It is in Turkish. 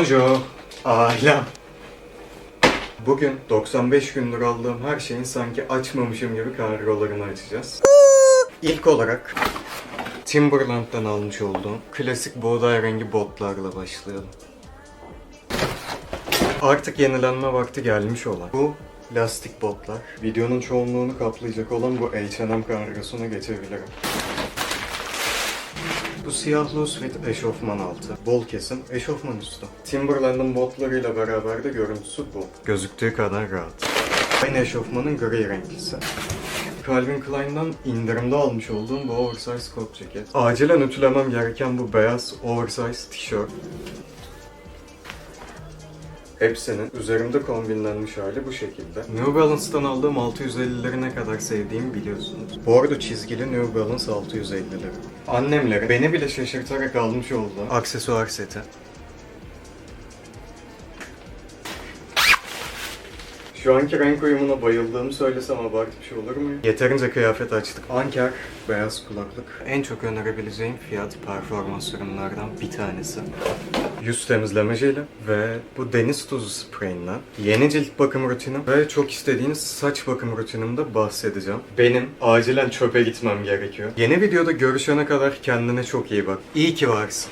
Bonjour, ailem. Bugün 95 gündür aldığım her şeyin sanki açmamışım gibi kargolarını açacağız. İlk olarak Timberland'dan almış olduğum klasik buğday rengi botlarla başlayalım. Artık yenilenme vakti gelmiş olan bu lastik botlar. Videonun çoğunluğunu kaplayacak olan bu H&M kargosuna geçebilirim. Bu siyah loose fit eşofman altı. Bol kesim eşofman üstü. Timberland'ın botlarıyla beraber de görüntüsü bu. Gözüktüğü kadar rahat. Aynı eşofmanın gri renklisi. Calvin Klein'dan indirimde almış olduğum bu oversize kot ceket. Acilen ütülemem gereken bu beyaz oversize tişört. Hepsinin üzerimde kombinlenmiş hali bu şekilde. New Balance'tan aldığım 650'leri ne kadar sevdiğimi biliyorsunuz. Bordo çizgili New Balance 650'leri. Annemlerin beni bile şaşırtarak almış olduğu aksesuar seti. Şu anki renk uyumuna bayıldığımı söylesem abartmış olur muyum? Yeterince kıyafet açtık. Anker, beyaz kulaklık. En çok önerebileceğim fiyat performans ürünlerden bir tanesi. Yüz temizleme jeli ve bu deniz tuzu spreyinden yeni cilt bakım rutinim ve çok istediğiniz saç bakım rutinimde bahsedeceğim. Benim acilen çöpe gitmem gerekiyor. Yeni videoda görüşene kadar kendine çok iyi bak. İyi ki varsın.